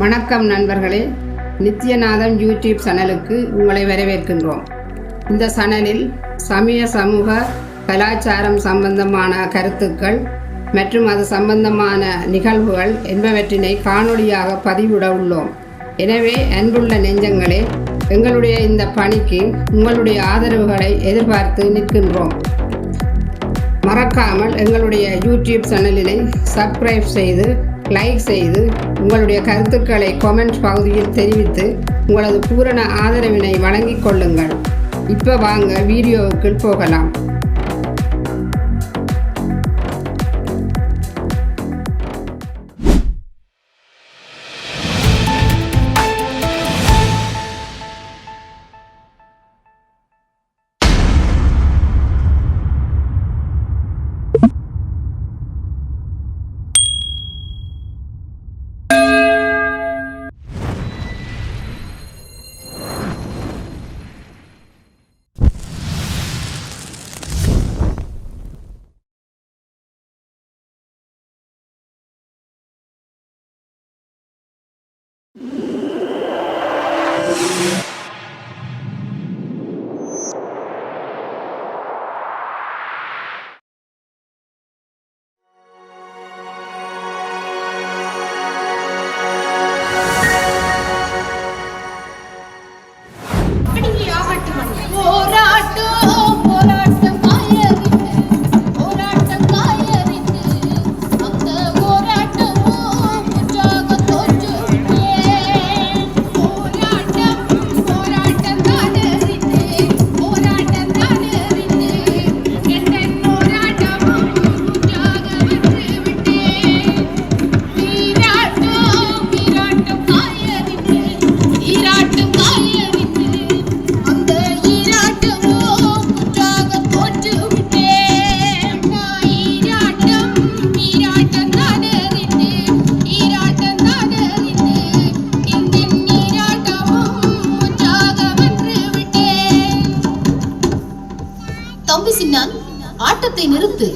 வணக்கம் நண்பர்களே. நித்யநாதம் யூடியூப் சேனலுக்கு உங்களை வரவேற்கின்றோம். இந்த சேனலில் சமய சமூக கலாச்சாரம் சம்பந்தமான கருத்துக்கள் மற்றும் அது சம்பந்தமான நிகழ்வுகள் என்பவற்றினை காணொளியாக பதிவிட உள்ளோம். எனவே அன்புள்ள நெஞ்சங்களே எங்களுடைய இந்த பணிக்கு உங்களுடைய ஆதரவுகளை எதிர்பார்த்து நிற்கின்றோம். மறக்காமல் எங்களுடைய யூடியூப் சேனலினை சப்ஸ்கிரைப் செய்து லைக் செய்து உங்களுடைய கருத்துக்களை கமெண்ட் பகுதியில் தெரிவித்து உங்களது பூரண ஆதரவினை வழங்கிக் கொள்ளுங்கள். இப்போ வாங்க வீடியோவுக்கு போகலாம். Yeah. மறுத்து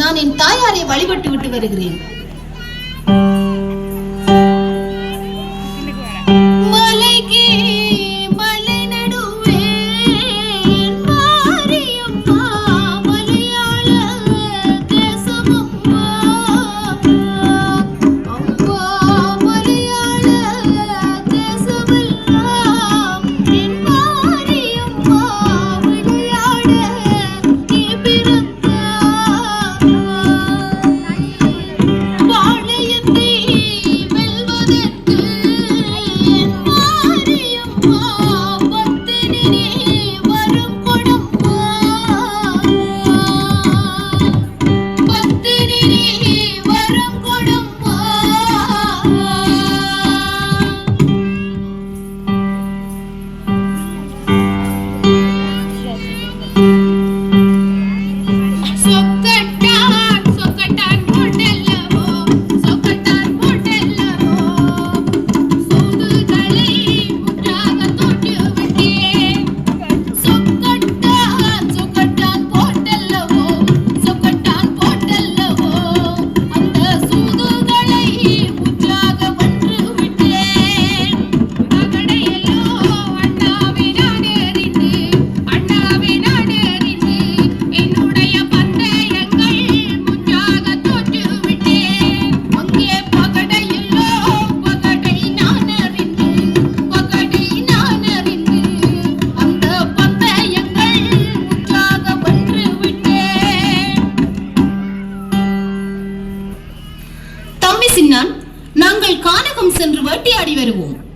நான் என் தாயாரை வழிபட்டு விட்டு வருகிறேன். അടിവരുവുമുണ്ട്